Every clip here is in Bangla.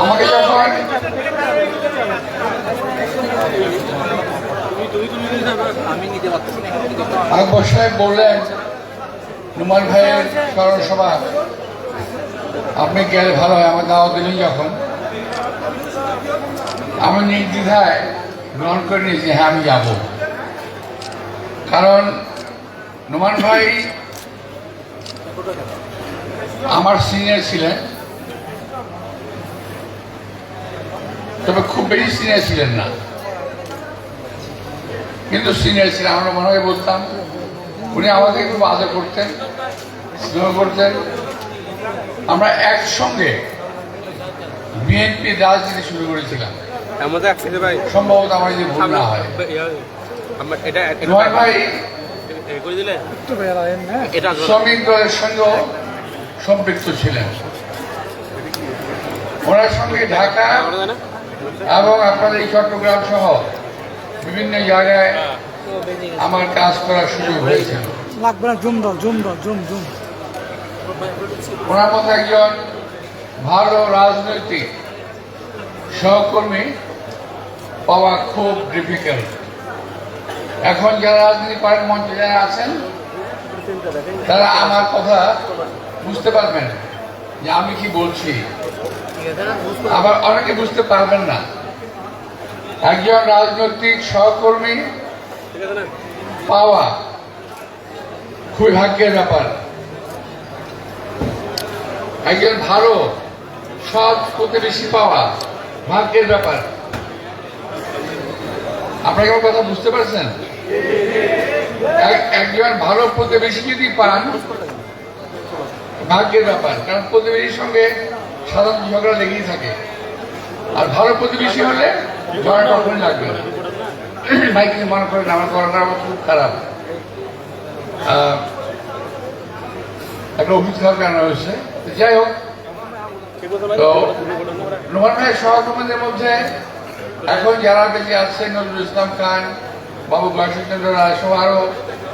আমাকে যখন আকবর সাহেব বললেন নুমান ভাইয়ের স্মরণ সভা আপনি গেলে ভালো হয় আমার দাওয়া দিলেন যখন। আমি নির্দ্বিধায় গ্রহণ করে নিয়েছি হ্যাঁ আমি যাব। কারণ নুমান ভাই আমার সিনিয়র ছিলেন। তবে খুব বেশি সিনিয়র ছিলেন না। কিন্তু সিনিয়র ছিলেন, আমরা মনে হয় বলতাম, উনি আমাকে খুব আদর করতেন, স্নেহ করতেন। আমরা একসঙ্গে বিএনপি রাজনীতি শুরু করেছিলাম। ভাই। সম্ভবত আমার যদি ভুল না হয়। আমার এটা নোয়ার ভাই। এ করে দিলে? এটা শ্রমিক দলের সঙ্গেও সম্পৃক্ত ছিলেন। ওনার সঙ্গে ঢাকা এবং আপনাদের এই চট্টগ্রাম সহ বিভিন্ন জায়গায় আমার কাজ করার সুযোগ হয়েছিল লাগবে না জুম দাও জুম দাও জুম জুম। ওনার মতো একজন ভালো রাজনৈতিক সহকর্মী পাওয়া খুব ডিফিকাল্ট এখন যারা রাজনীতি করেন, মঞ্চে যারা আছেন, তারা আমার কথা বুঝতে পারবেন। যে আমি কি বলছি? আবার অনেকে বুঝতে পারবেন না। একজন রাজনৈতিক সহকর্মী পাওয়া খুবই ভাগ্যের ব্যাপার। একজন ভালো, সৎ প্রতিবেশী পাওয়া ভাগ্যের ব্যাপার। আপনাকে আমার কথা বুঝতে পারছেন? এক- একজন ভালো প্রতিবেশী যদি পান, ভাগ্যের ব্যাপার। কারণ প্রতিবেশীর সঙ্গে সাধারণ ঝগড়া লেগেই থাকে। আর ভালো প্রতিবেশী হলে ঝগড়া কখনই লাগবে ভাই, কিছু মনে করেন, আমার গলাটা আমার খুব খারাপ। একটা খাওয়ার কারণে হয়েছে। যাই হোক, তো নোমান ভাইয়ের সহকর্মীদের মধ্যে এখন যারা বেঁচে আছে, নজরুল ইসলাম খান, বাবু গয়েশ্বরচন্দ্র রায় সহ আরও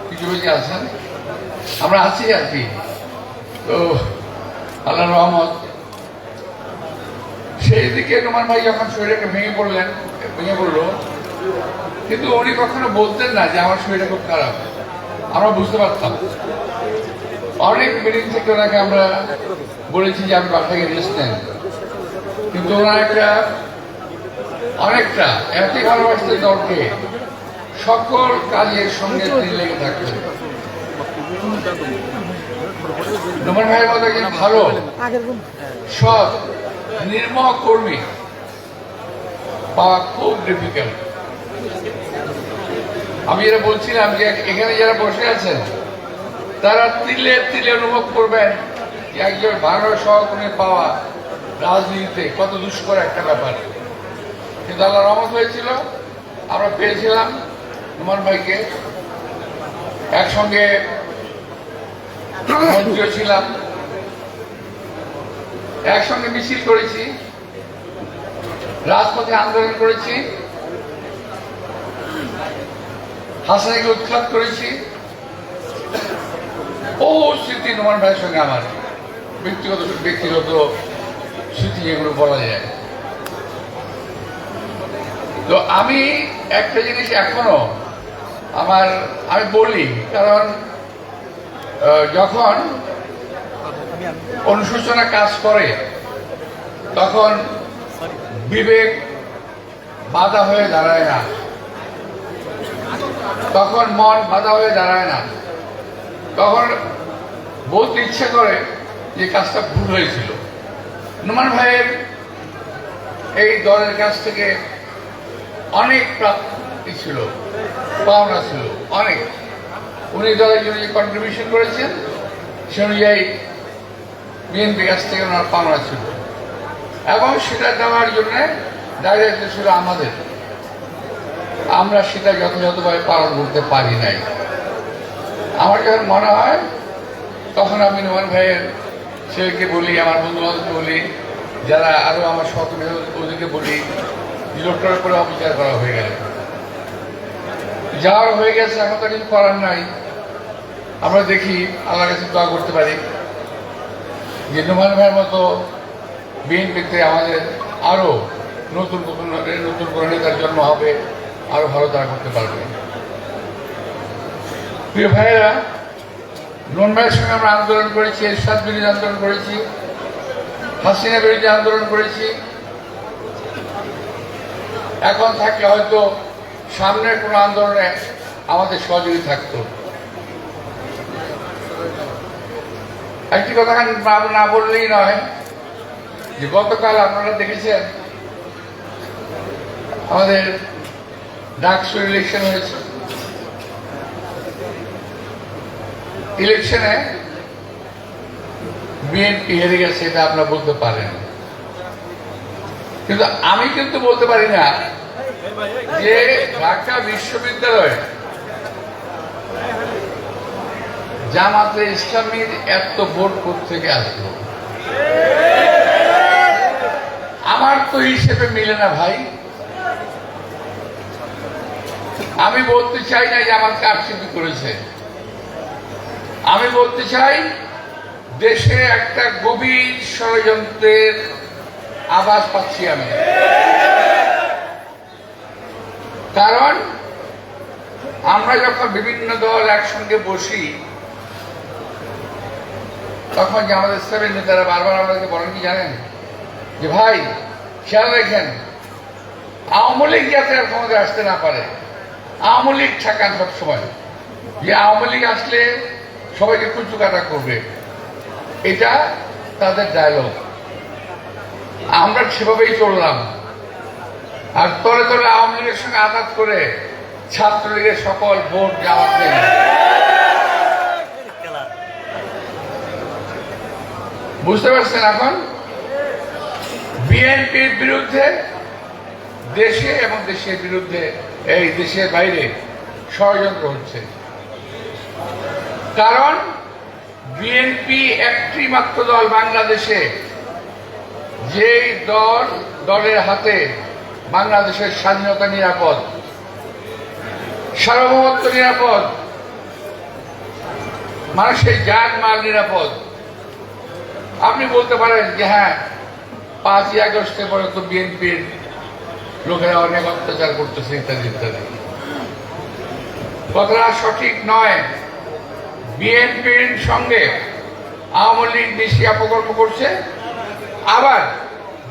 কিছু বেঁচে আছেন। আমরা আছি আর কি। তো আল্লাহ রহমত। সেই দিকে নোমান ভাই যখন শরীরটা ভেঙে পড়লেন, ভেঙে পড়ল, কিন্তু উনি কখনো বলতেন না যে আমার শরীরটা খুব খারাপ। আমরা বুঝতে পারতাম। অনেক মিটিং থেকে ওনাকে আমরা বলেছি যে আপনি বাসায় রেস্ট নেন কিন্তু ওনার একটা অনেকটা এতই ভালোবাসতেন দলকে সকল কাজের সঙ্গে তিনি লেগে থাকতেন নোমান ভাইয়ের মতো একজন ভালো। সৎ নির্মহ কর্মী। পাওয়া খুব ডিফিকাল্ট আমি এটা বলছিলাম যে এখানে যারা বসে আছেন তারা তিলে তিলে অনুভব করবেন যে একজন ভালো সহকর্মী পাওয়া রাজনীতিতে কত দুষ্কর একটা ব্যাপার। কিন্তু আল্লাহ রহমত হয়েছিল। আমরা পেয়েছিলাম নুমান ভাইকে। একসঙ্গে মন্ত্রীও ছিলাম। একসঙ্গে মিছিল করেছি। রাজপথে আন্দোলন করেছি। হাসানিকে উৎখাত করেছি। ও স্মৃতি নোমান ভাইয়ের সঙ্গে আমার। ব্যক্তিগত ব্যক্তিগত স্মৃতি যেগুলো বলা যায়। তো আমি একটা জিনিস এখনও আমার, আমি বলি, কারণ যখন অনুশোচনা কাজ করে, তখন বিবেক বাধা হয়ে দাঁড়ায় না। তখন মন বাধা হয়ে দাঁড়ায় না। তখন বলতে ইচ্ছে করে যে কাজটা ভুল হয়েছিল। নুমান ভাইয়ের এই দলের কাছ থেকে অনেক প্রাপ্তি ছিল, পাওনা ছিল, অনেক। উনি দলের জন্য যে কন্ট্রিবিউশন করেছেন, সে অনুযায়ী বিএনপি কাছ থেকে ওনার পাওনা ছিল। এবং সেটা দেওয়ার জন্য দায়িত্ব ছিল আমাদের। আমরা সেটা যথাযথভাবে পালন করতে পারি নাই। আমার যখন মনে হয়, তখন আমি নোমান ভাইয়ের ছেলেকে বলি, আমার বন্ধু বান্ধবকে বলি, যারা আরও আমার সহকর্মী ওদেরকে বলি যে লোকটার উপরে অবিচার করা হয়ে গেল যাওয়ার হয়ে গেছে, এখন তো কিছু করার নাই। আমরা দেখি, আল্লাহর কাছে দোয়া করতে পারি। যে নুমান ভাইয়ের মতো বিএনপিতে আমাদের আরও নতুন নতুন- করে নেতার জন্ম হবে, আরও ভালো তারা করতে পারবে। প্রিয় ভাইয়েরা নুন ভাইয়ের সঙ্গে আমরা আন্দোলন করেছি, এরশাদ বিরোধী আন্দোলন করেছি, হাসিনা বিরোধী আন্দোলন করেছি। এখন থাকলে হয়তো সামনের কোনো আন্দোলনে আমাদের সহযোগী থাকতো। একটি কথা না- বললেই নয় যে গতকাল আপনারা দেখেছেন, আমাদের ডাকসু ইলেকশন হয়েছে। ইলেকশনে বিএনপি হেরে গেছে, এটা আপনারা বলতে পারেন। কিন্তু আমি কিন্তু বলতে পারি না যে ঢাকা বিশ্ববিদ্যালয় জামাতে ইসলামীর এত ভোট থেকে আসলো? আমার তো হিসেবে মিলে না ভাই। আমি বলতে চাই না যে আমার কারচুপি করেছে। আমি বলতে চাই দেশে একটা গভীর ষড়যন্ত্রের আভাস পাচ্ছি আমি। কারণ, আমরা যখন বিভিন্ন দল একসঙ্গে বসি, তখন যে আমাদের সেভেন নেতারা বারবার আমাদেরকে বলেন, কি জানেন? যে ভাই, খেয়াল রেখেন, আওয়ামী লীগ যাতে আর ক্ষমতায় আসতে না পারে, আওয়ামী লীগ ঠেকান সবসময়। যে আওয়ামী লীগ আসলে সবাইকে কুচু কাটা করবে। এটা তাদের ডায়লগ আমরা সেভাবেই চললাম। আর তলে তলে আওয়ামী লীগের সঙ্গে আঘাত করে ছাত্রলীগের সকল ভোট যাওয়ার বুঝতে পারছেন এখন? বিএনপির বিরুদ্ধে, দেশে এবং দেশের বিরুদ্ধে, এই দেশের বাইরে ষড়যন্ত্র হচ্ছে। কারণ বিএনপি একটি মাত্র দল বাংলাদেশে যেই দল দলের হাতে বাংলাদেশের স্বাধীনতা নিরাপদ, সার্বভৌমত্ব নিরাপদ, মানুষের যান মাল নিরাপদ, আপনি বলতে পারেন যে হ্যাঁ পাঁচই আগস্টের পরে তো বিএনপির লোকেরা অনেক অত্যাচার করতেছে, ইত্যাদি ইত্যাদি। কথাটা সঠিক নয়। বিএনপির সঙ্গে আওয়ামী লীগ বেশি অপকর্ম করছে আবার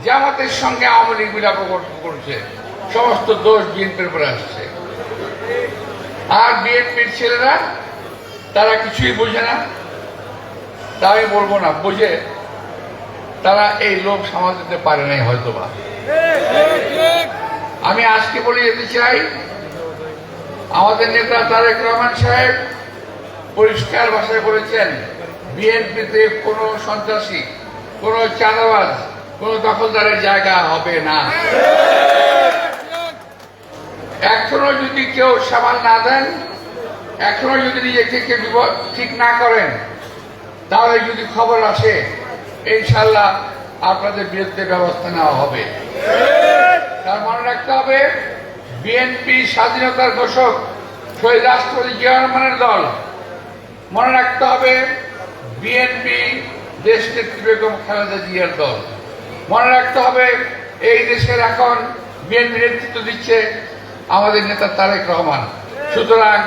জামাতের সঙ্গে আওয়ামী লীগ অপকর্ম করছে সমস্ত দোষ বিএনপির উপরে আসছে। আর বিএনপির ছেলেরা, তারা কিছুই বোঝে না। তা আমি বলব না, বুঝে। তারা এই লোক সামাল দিতে পারে নাই হয়তোবা। আমি আজকে বলে যেতে চাই, আমাদের নেতা তারেক রহমান সাহেব পরিষ্কার ভাষায় বলেছেন বিএনপিতে কোনো সন্ত্রাসী কোনো চাঁদাবাজ, কোনো দখলদারের জায়গা হবে না। এখনও যদি কেউ সামাল না দেন, এখনও যদি নিজেকে বিপদ- ঠিক না করেন, তাহলে যদি খবর আসে ইনশাল্লাহ আপনাদের বিরুদ্ধে ব্যবস্থা নেওয়া হবে। তার মনে রাখতে হবে, বিএনপি স্বাধীনতার ঘোষক শহীদ রাষ্ট্রপতি জিয়া রহমানের দল। মনে রাখতে হবে, বিএনপি দেশ নেত্রী বেগম খালেদা জিয়ার দল। মনে রাখতে হবে, এই দেশের এখন বিএনপি নেতৃত্ব দিচ্ছে আমাদের নেতা তারেক রহমান। সুতরাং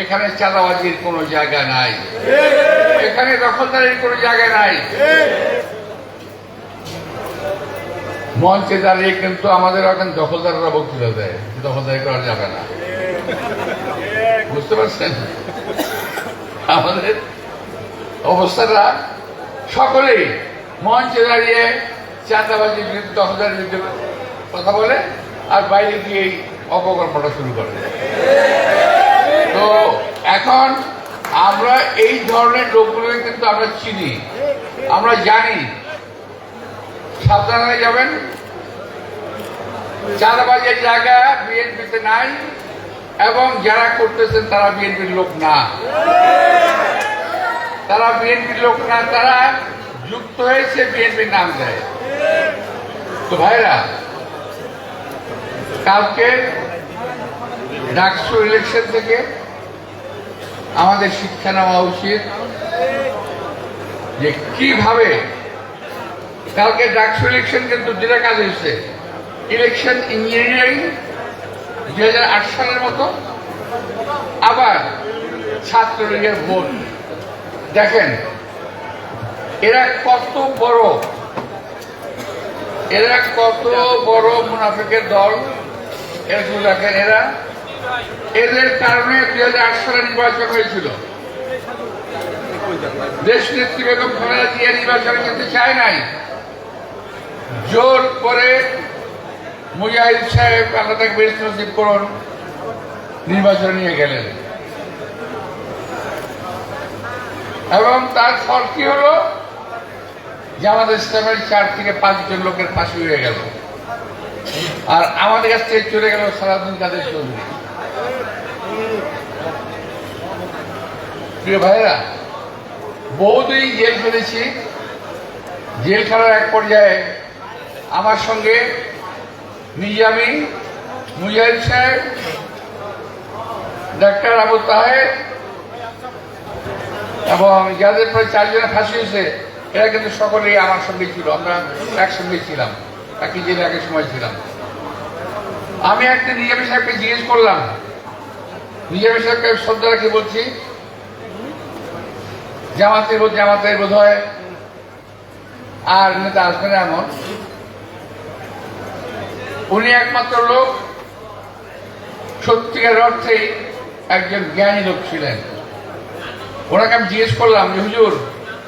এখানে চাঁদাবাজির কোনো জায়গা নাই। এখানে দখলদারির কোনো জায়গা নাই। মঞ্চে দাঁড়িয়ে কিন্তু আমাদের এখন দখলদাররা বক্তৃতা দেয় দখলদারি করা যাবে না। বুঝতে পারছেন? আমাদের অবস্থাটা সকলেই মঞ্চে দাঁড়িয়ে চাঁদাবাজির বিরুদ্ধে বিরুদ্ধে কথা বলে আর বাইরে গিয়েই অপকর্মটা শুরু করে। তো এখন আমরা এই ধরনের লোকগুলোকে কিন্তু আমরা চিনি। আমরা জানি। সাবধান যাবেন। চাঁদাবাজের জায়গা বিএনপিতে নাই এবং যারা করতেছেন তারা বিএনপির লোক না। তারা বিএনপির লোক না, তারা যুক্ত হয়েছে বিএনপির নাম দেয়। তো ভাইরা, কালকে ডাকসু ইলেকশন থেকে আমাদের শিক্ষা নেওয়া উচিত যে কীভাবে কালকে ডাকসু ইলেকশন কিন্তু দুটা কাজ হয়েছে। ইলেকশন ইঞ্জিনিয়ারিং দুই হাজার আট সালের মতো, আবার ছাত্রলীগের ভোট দেখেন, এরা কত বড়। এরা কত বড় মুনাফিকের দল? এরকম দেখেন এরা। এদের কারণে দুই হাজার আট সালে নির্বাচন হয়েছিল। দেশ নেত্রী বেগম খালেদা জিয়া নির্বাচনে কিন্তু চায় নাই। জোর করে মুজাহিদ সাহেব আল্লাহ তাকে বেশ নির্বাচনে নিয়ে গেলেন। এবং তার ফল কি হলো? জামাত ইসলামের চার থেকে পাঁচজন লোকের ফাঁসি হয়ে গেল। আর আমাদের কাছ থেকে চলে গেল সারাদিন কাদের চৌধুরী। প্রিয় ভাইরা বহুদিন জেল ফেলেছি জেল খেলার এক পর্যায়ে আমার সঙ্গে নিজামি, মুজাহিদ সাহেব, ডাক্তার আবু তাহের এবং যাদের প্রায় চারজনের ফাঁসি হয়েছে, এরা কিন্তু সকলেই আমার সঙ্গে ছিল, আমরা একসঙ্গে ছিলাম, একই জেলে একই সময় ছিলাম। আমি একদিন নিজামী সাহেবকে জিজ্ঞেস করলাম, নিজামী সাহেবকে শ্রদ্ধা রাখি বলছি, জামাতে জামাতে বোধ হয়, আর নেতা আসবেন এমন। উনি একমাত্র লোক সত্যিকার অর্থে একজন জ্ঞানী লোক ছিলেন। ওনাকে আমি জিজ্ঞেস করলাম যে হুজুর,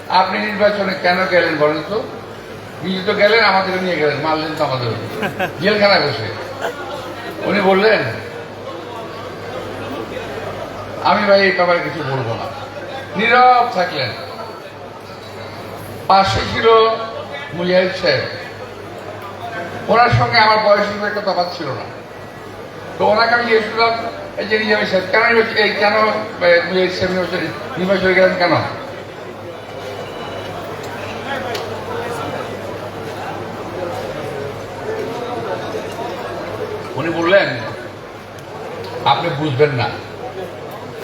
আপনি নির্বাচনে কেন গেলেন বলেন তো? নিজে তো গেলেন আমাদের নিয়ে গেলেন, মারলেন তো আমাদের জেলখানায় বসে। উনি বললেন, আমি ভাই, এই ব্যাপারে কিছু বলব না। নীরব থাকলেন। পাশে ছিল মুজাহিদ সাহেব। ওনার সঙ্গে আমার বয়সের একটা তফাৎ ছিল না। তো ওনাকে আমি জিজ্ঞেস করলাম উনি বললেন, আপনি বুঝবেন না।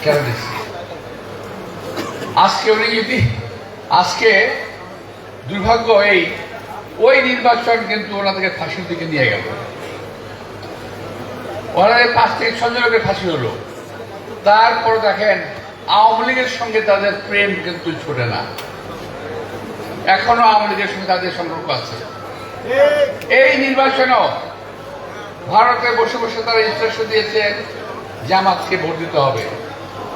কেন দিচ্ছি আজকে উনি যদি আজকে দুর্ভাগ্য এই ওই নির্বাচন কিন্তু ওনাদেরকে ফাঁসির দিকে নিয়ে গেল। ওনাদের পাঁচ থেকে ছজন ফাঁসি হলো। তারপর দেখেন, আওয়ামী লীগের সঙ্গে তাদের প্রেম কিন্তু ছোটে না। এখনও আওয়ামী লীগের সঙ্গে তাদের সম্পর্ক আছে। এই নির্বাচনেও ভারতে বসে বসে তারা ইনস্ট্রাকশন দিয়েছে, জামাতকে ভোট দিতে হবে।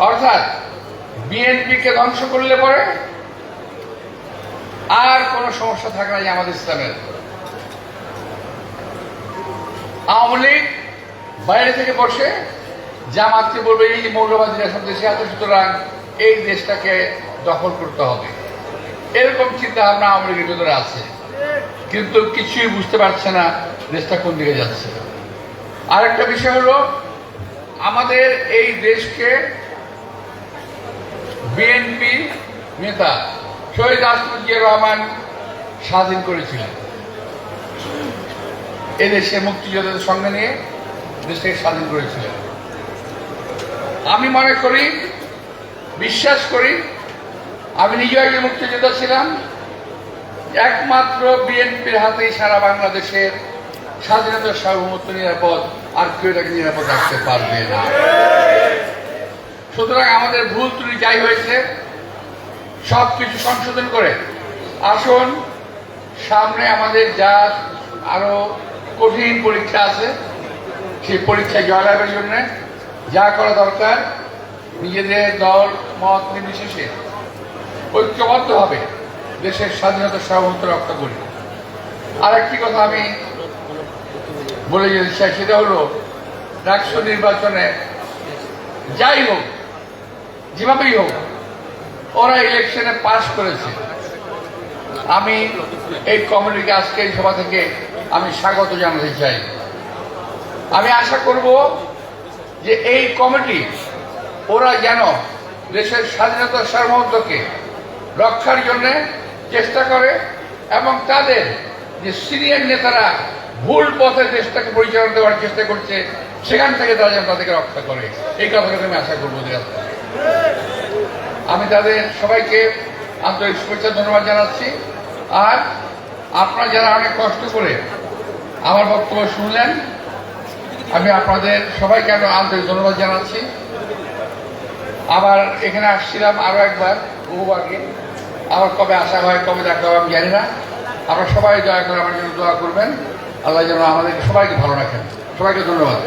অর্থাৎ বিএনপিকে ধ্বংস করলে পরে আর কোন সমস্যা থাকে না জামাত ইসলামের। আওয়ামী লীগ বাইরে থেকে বসে জামাতকে বলবে, এই মৌলবাদীরা সব দেশে আছে, সুতরাং এই দেশটাকে দখল করতে হবে। এরকম চিন্তা ভাবনা আওয়ামী লীগের ভিতরে আছে। কিন্তু কিছুই বুঝতে পারছে না দেশটা কোন দিকে যাচ্ছে। আরেকটা বিষয় হলো, আমাদের এই দেশকে বিএনপি নেতা শহীদ জিয়া রহমান স্বাধীন করেছিলেন। এদেশে মুক্তিযোদ্ধাদের সঙ্গে নিয়ে দেশটাকে স্বাধীন করেছিলেন। আমি মনে করি, বিশ্বাস করি, আমি নিজেও একজন মুক্তিযোদ্ধা ছিলাম, একমাত্র বিএনপির হাতেই সারা বাংলাদেশের স্বাধীনতা, সার্বভৌমত্ব, নিরাপদ, আর কেউ এটাকে নিরাপদ রাখতে পারবে না। সুতরাং আমাদের ভুল ত্রুটি যাই হয়েছে সব কিছু সংশোধন করে, আসুন, সামনে আমাদের যা আরও কঠিন পরীক্ষা আছে সেই পরীক্ষায় জয়লাভের জন্য যা করা দরকার, নিজেদের দল, মত নির্বিশেষে ঐক্যবদ্ধভাবে দেশের স্বাধীনতা সার্বভৌমত্ব রক্ষা করি। আর একটি কথা আমি বলে যেতে চাই, সেটা হলো ডাকসু নির্বাচনে যাই হোক, যেভাবেই হোক, ওরা ইলেকশনে পাশ করেছে। আমি এই কমিটিকে, আজকে এই সভা থেকে আমি স্বাগত জানাতে চাই। আমি আশা করব যে এই কমিটি, ওরা যেন দেশের স্বাধীনতা সার্বভৌমত্বকে রক্ষার জন্য চেষ্টা করে এবং তাদের যে সিনিয়র নেতারা ভুল পথে দেশটাকে পরিচালনা দেওয়ার চেষ্টা করছে, সেখান থেকে তারা যেন তাদেরকে রক্ষা করে। এই কথাটাকে আমি আশা করব আমি তাদের সবাইকে আন্তরিক শুভেচ্ছা ধন্যবাদ জানাচ্ছি। আর আপনারা যারা অনেক কষ্ট করে আমার বক্তব্য শুনলেন আমি আপনাদের সবাইকে আমি আন্তরিক ধন্যবাদ জানাচ্ছি। আবার এখানে আসছিলাম আরও একবার বহু আগে আবার কবে আসা হয়, কবে দেখা হয় আমি জানি না। আপনারা সবাই দয়া করে আমার জন্য দোয়া করবেন। আল্লাহ যেন আমাদের সবাইকে ভালো রাখেন। সবাইকে ধন্যবাদ।